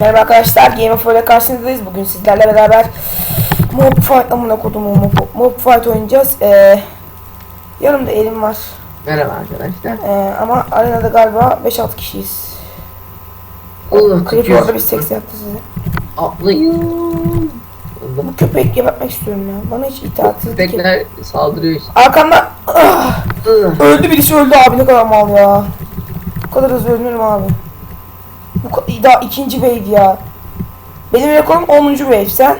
Merhaba arkadaşlar, Game of Thrones'la karşınızdayız. Bugün sizlerle beraber Mob Fight, amına kodum Mob, Mob Fight oynayacağız. Ee, yanımda elim var. Merhaba arkadaşlar. Ee, ama arenada galiba 5-6 kişiyiz. Allah Creep tükür. orada bir seks yaptı size. Atlayın. Bu köpek gebertmek istiyorum ya. Bana hiç itaatsizlik Köpekler saldırıyor işte. Arkamda ah, öldü birisi öldü abi ne kadar mal ya. Bu kadar hızlı ölünürüm abi. Bu daha ikinci wave ya. Benim rekorum 10. wave sen.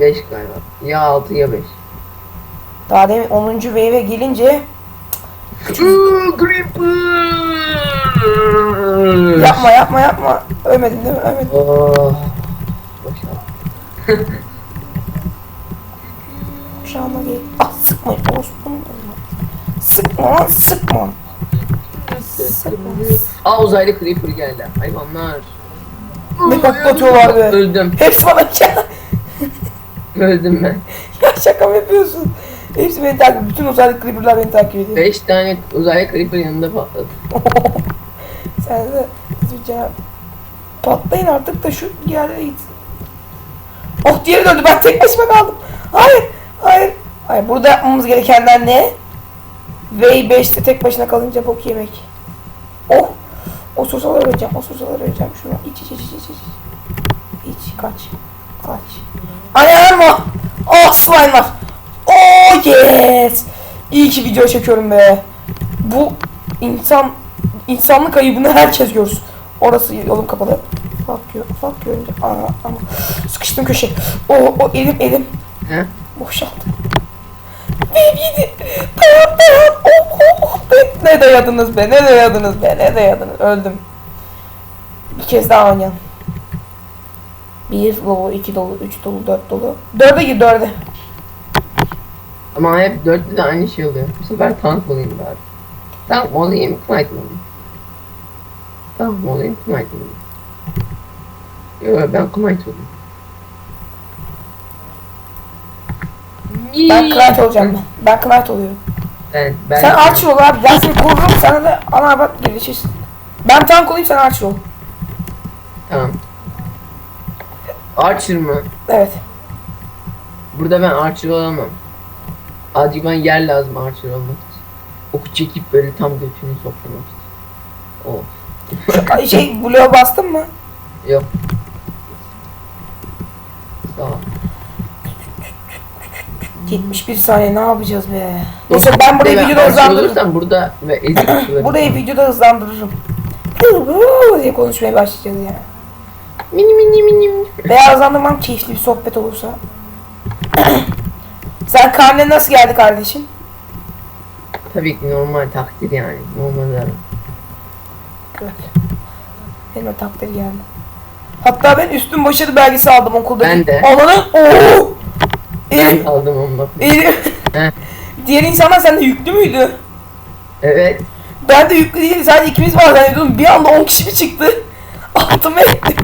5 galiba. Ya 6 ya 5. Daha demin 10. wave'e gelince Creeper. Yapma yapma yapma. Ölmedin değil mi? Ölmedin. Oh. Kuşağıma gel. Ah. Orospu'nun önüne. Sıkma lan sıkma. Sıkma. Aa uzaylı creeper geldi. Hayvanlar. Ne patlatıyorlar be. Öldüm. Hepsi bana şaka. Öldüm ben. ya şaka mı yapıyorsun? Hepsi beni takip ediyor. Bütün uzaylı creeper'lar beni takip ediyor. 5 tane uzaylı creeper yanında patladı. Sen de üzücü. Patlayın artık da şu yerlere gitsin. Oh diğeri döndü. Ben tek başıma kaldım. Hayır. Hayır. Hayır. Burada yapmamız gerekenler ne? V5'te tek başına kalınca bok yemek. Oh. O sosaları vereceğim. O sosaları vereceğim. Şunu iç iç iç iç iç. İç kaç. Kaç. Ayağım mı? Oh slime var. Oh yes. İyi ki video çekiyorum be. Bu insan insanlık ayıbını herkes görsün. Orası yolum kapalı. Fuck you. Fuck you. Aa, ama sıkıştım köşe. O o elim elim. He? Boşaldı. Benim yedi. Dayan dayan. Oh, oh, oh. Ne dayadınız be. Ne dayadınız be. Ne dayadınız. Öldüm. Bir kez daha oynayalım. Bir dolu, iki dolu, üç dolu, dört dolu. Dörde gir dörde. Ama hep dörtte de aynı şey oluyor. Bu sefer tank olayım bari. Tank olayım, knight mı olayım? Tank olayım, knight mı olayım? Yok ben knight olayım. Ben knight olacağım ben. Ben knight oluyorum. Ben, ben... Sen archer ol abi. Ben seni korurum. Sana da ana bak gelişirsin. Ben tank olayım sen archer ol. Tamam. Archer mı? Evet. Burada ben archer olamam. Azıcık bana yer lazım archer olmak için. Oku çekip böyle tam götünü soklamak için. Oh. Ay, şey bloğa bastın mı? Yok. Sağ ol. 71 saniye ne yapacağız be? Neyse ben burayı Ve videoda hızlandırırım. burada ve ezik. Burayı videoda hızlandırırım. Hı hı diye konuşmaya başlayacağız ya. Mini mini mini. Veya hızlandırmam keyifli bir sohbet olursa. Sen karne nasıl geldi kardeşim? Tabii ki normal takdir yani. Normal abi. Evet. Benim takdir geldi. Hatta ben üstün başarı belgesi aldım okulda. Ben de. Ananın ooo. Ben onunla. elim. Heh. Diğer insanlar sende yüklü müydü? Evet. Ben de yüklü değildi. Sadece ikimiz var zannediyordum. Bir anda 10 kişi mi çıktı? Altıma etti.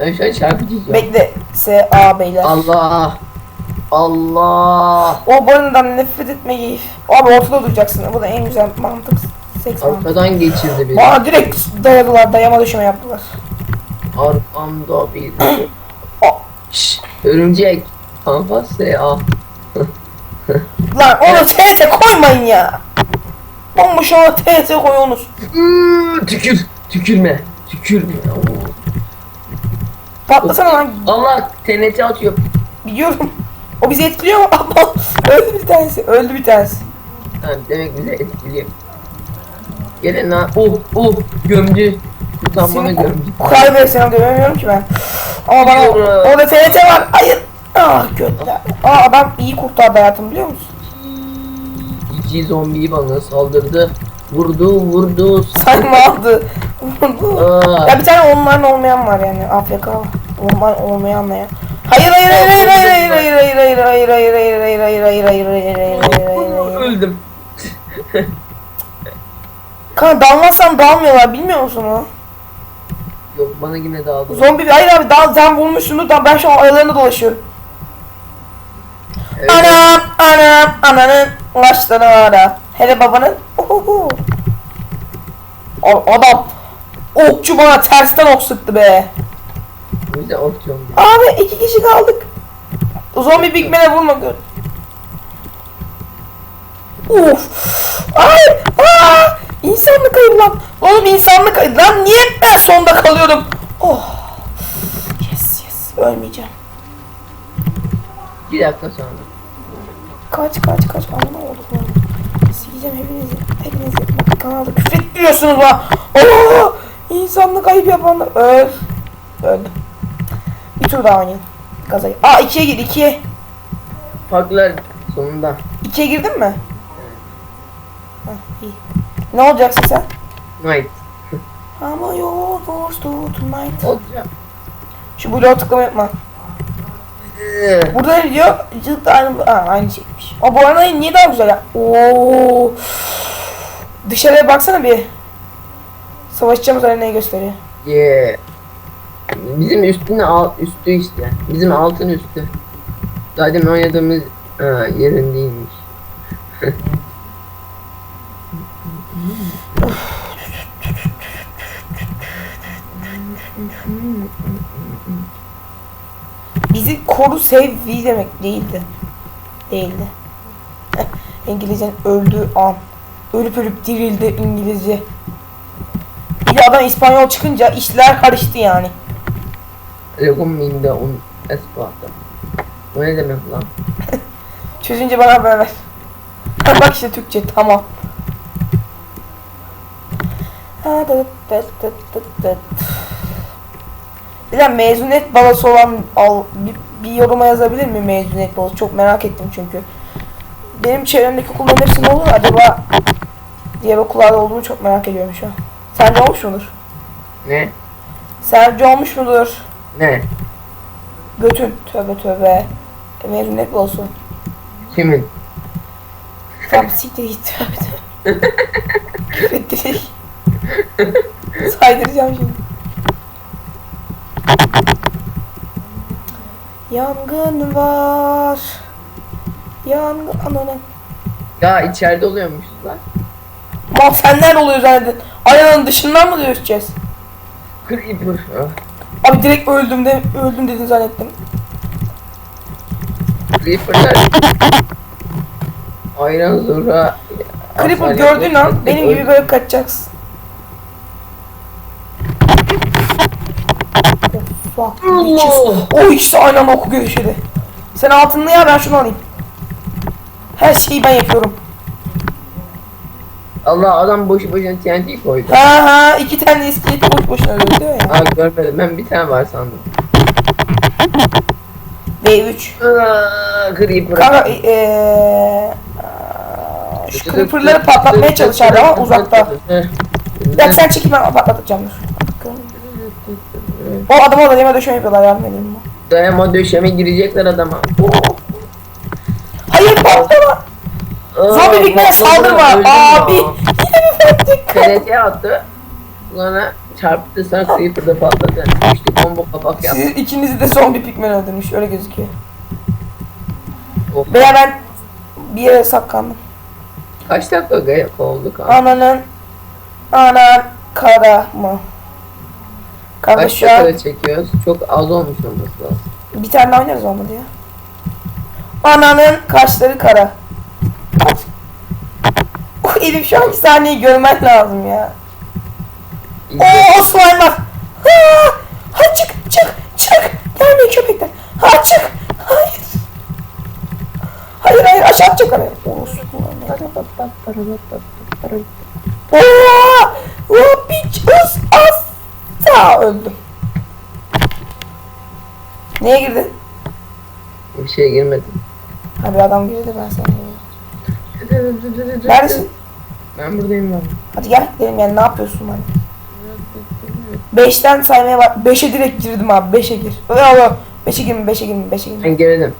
ben şu an çiziyorum. Bekle. S.A. beyler. Allah. Allah. O barından nefret etme geyif. Abi ortada duracaksın. Bu da en güzel mantık. Seks mantığı. Arkadan geçirdi beni. Bana direkt dayadılar. Dayama döşeme yaptılar. Arkamda bir. Şşş. Örümcek. Kanka S.A. Lan onu TS koymayın ya. Bomboş ona TS. Iıı, Tükür. Tükürme. Tükürme. Oo. Patlasana lan. Allah TNT atıyor. Biliyorum. O bizi etkiliyor mu? Öldü bir tanesi. Öldü bir tanesi. Ha, demek bize etkiliyor. Gelin lan. Oh oh gömdü. Tutan bana Seni gömdü. kaybedersen göremiyorum ki ben. Ama bana Biliyorum. orada TNT var. Hayır. Ah götler. Aa adam iyi kurtardı hayatım biliyor musun? İki zombi bana saldırdı. Vurdu vurdu. Sayma aldı. Vurdu. Aa, Ya bir tane onların olmayan var yani AFK var. Onlar olmayanla ya. Hayır hayır hayır hayır hayır hayır hayır hayır hayır hayır hayır hayır hayır hayır hayır hayır hayır hayır hayır Öldüm. Kanka dalmazsan dalmıyorlar bilmiyor musun o? Yok bana yine dağıldı. Zombi hayır abi dal sen vurmuşsundur da ben şu an aralarında dolaşıyorum. Evet. Anam anam ananın ulaştığını ara. Hele babanın. Ohoho. Adam okçu bana tersten ok sıktı be. Bize okçu. Abi iki kişi kaldık. Bir Big Man'e vurma gör. Uf. Ay. Aa. İnsanlık ayıp lan. Oğlum insanlık lan. Niye ben sonda kalıyorum? Oh. Yes yes. Ölmeyeceğim. Bir dakika sonra. Kaç kaç kaç. Ne oldu lan? Sileceğim hepinizi. Hepinizi. Bak kanalda küfretmiyorsunuz lan. Oh. İnsanlık ayıp yapanlar. Öl. Öldüm. Bir tur daha oynayalım. Gaza. Aa ikiye gir ikiye. Farklar sonunda. İkiye girdin mi? Hah, iyi. Ne olacaksın sen? Night. Ama doors to tonight. Olacak. Şu bloğa tıklama yapma. Ee, Burada ne diyor? Cılık da aynı, ha, aynı şeymiş. O bu arada niye daha güzel ya? Oo. Dışarıya baksana bir. Savaşacağımız arenayı gösteriyor. Yeah. Bizim üstüne alt üstü işte. Bizim altın üstü. Zaten oynadığımız ha, yerin değilmiş. Bizi koru sev we demek değildi. Değildi. İngilizcenin öldüğü an. Ölüp ölüp dirildi İngilizce. Adam İspanyol çıkınca işler karıştı yani. Leguminde un espada. O ne demek lan? Çözünce bana haber ver. Bak işte Türkçe tamam. Bir de mezuniyet balası olan al, bir, bir yoruma yazabilir mi mezuniyet balası? Çok merak ettim çünkü. Benim çevremdeki okulların hepsi ne olur acaba diğer okullarda olduğunu çok merak ediyorum şu an. Sence olmuş mudur? Ne? Sence olmuş mudur? Ne? Götün. Tövbe tövbe. E, Mezuniyet balası. Kimin? Tamam siktir git. Küfür direkt. Saydıracağım şimdi. Yangın var. Yangın ananı. Ya içeride oluyormuş lan. Sen nerede oluyor zannedin? Ayağının dışından mı dövüşeceğiz? Creeper. Ah, Abi direkt öldüm de öldüm dedin zannettim. Creeper'lar. Ayran zura. Creeper gördüğün an benim gibi böyle kaçacaksın. O ikisi aynı anda oku görüşedi. Sen altınlı ya ben şunu alayım. Her şeyi ben yapıyorum. Allah adam boşu boşuna TNT koydu. Ha ha iki tane iskelet boş boşuna öldü ya. Aa görmedim ben bir tane var sandım. D3. Aa, Creeper. Kanka eee aa, şu creeperları patlatmaya çalışardı ama uzakta. Ya sen çekil ben patlatacağım dur. O adama da yeme döşeme yapıyorlar yardım edeyim mi? Dayama döşeme girecekler adama. Hayır patlama. Zombi bitmeye saldırma. Abi yine mi patlık? TNT attı. Sonra çarptı sonra Creeper'da patladı. İşte combo kapak yaptı. Siz ikinizi de zombi pikmen öldürmüş öyle gözüküyor. Of. Veya ben bir yere saklandım. Kaç dakika oldu kanka? Ananın anan kara mı? Kanka Kaç şu an dakikada çekiyoruz? Çok az olmuş olması lazım. bir tane daha oynarız olmadı ya. Ananın kaşları kara. Oh, Elif şu anki sahneyi görmen lazım ya. İyi. Oo slime var. Ha, ha çık çık çık. Gelmeyin köpekler. Ha çık. Hayır. Hayır hayır aşağı atacak araya. Oo slime. Oo, oo piç us as. Sağ öldüm. Neye girdin? Bir şey girmedim. Ha bir adam girdi ben sana girdim. Neredesin? Ben buradayım ben. Hadi gel gidelim yani ne yapıyorsun hani? Beşten saymaya bak. Beşe direkt girdim abi. Beşe gir. Abi. Beşe girme, beşe girme, beşe girme. Ben girdim.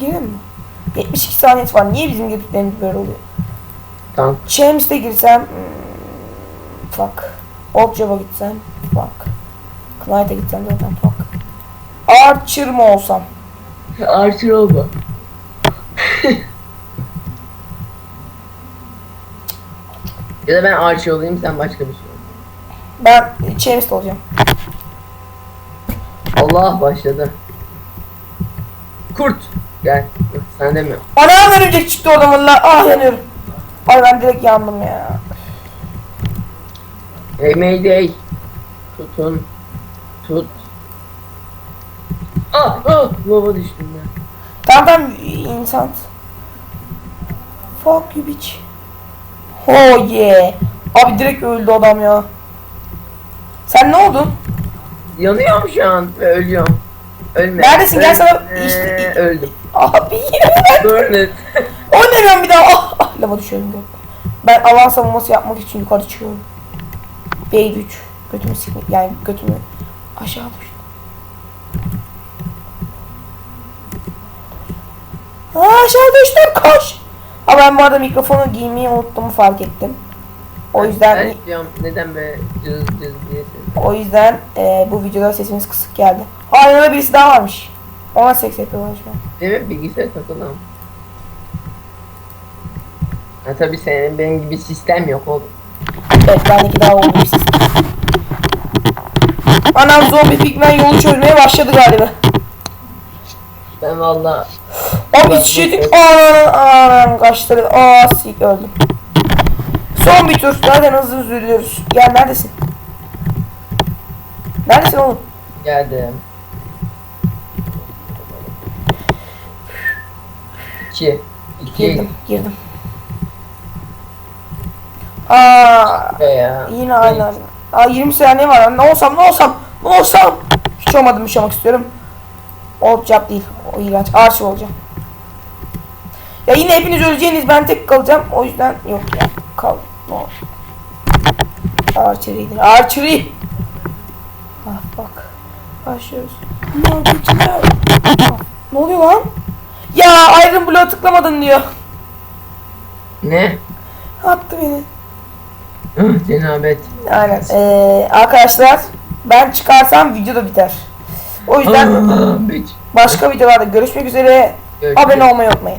Girelim mi? 72 saniyesi var. Niye bizim girdiklerimiz böyle oluyor? Tamam. Champions'te girsem... Hmm, fuck. Old Job'a gitsem... Fuck. Knight'a gitsem zaten fuck. Archer mı olsam? Archer olma. ya da ben Archer olayım sen başka bir şey ol. Ben chemist olacağım. Allah başladı. Kurt. Gel. Sen de mi? Anam örümcek çıktı oradan valla. Ah yanıyorum. Ay ben direkt yandım ya. Hey Mayday. Tutun. Tut. Ah ah. Lava düştüm ben. Tamam tamam insan. Fuck you bitch. Oh yeah. Abi direkt öldü adam ya. Sen ne oldun? Yanıyorum şu an ve ölüyorum. Ölme. Neredesin? Gel sana- Ölme. işte- öldüm. Abi yine ben. Burnet. Oynamıyorum bir daha. Ah, ah lava düşüyorum. gökten. Ben alan savunması yapmak için yukarı çıkıyorum. B3. Götümü sikme. Yani götümü aşağı düştü. Aa, aşağı düştüm koş. Ama ben bu arada mikrofonu giymeyi unuttuğumu fark ettim. O yüzden Ben diyorum neden böyle cız cız diye ses. o yüzden e, bu videoda sesimiz kısık geldi. Aa yanında birisi daha varmış. Ona seks yapıyorlar şu an. Mi? Bilgisayar takılı Ha tabii senin benim gibi sistem yok oğlum. Evet bendeki daha oldu bir sistem. Anam zombi pigmen yolu çözmeye başladı galiba. Ben valla Abi şişedik. Anam anam kaçtı. Aa sik öldüm. Son bir tur. Zaten hızlı ölüyoruz. Gel neredesin? Neredesin oğlum? geldim. İki. İki. Girdim girdim. Aa ya. yine aynı. Aa 20 saniye var. Ne olsam ne olsam olsam. Hiç olmadım yaşamak istiyorum. Olacak değil. O iğrenç. Arşiv olacağım. Ya yine hepiniz öleceğiniz ben tek kalacağım. O yüzden yok ya. Kal. Olur. Archery'dir. Archery. Ah bak. Başlıyoruz. Ne? Ah, oluyor lan? Ya Iron Block'a tıklamadın diyor. Ne? Attı beni. Cenabet. Aynen. Ee, arkadaşlar ben çıkarsam video da biter. O yüzden Ah, başka videolarda görüşmek üzere. Abone olmayı unutmayın.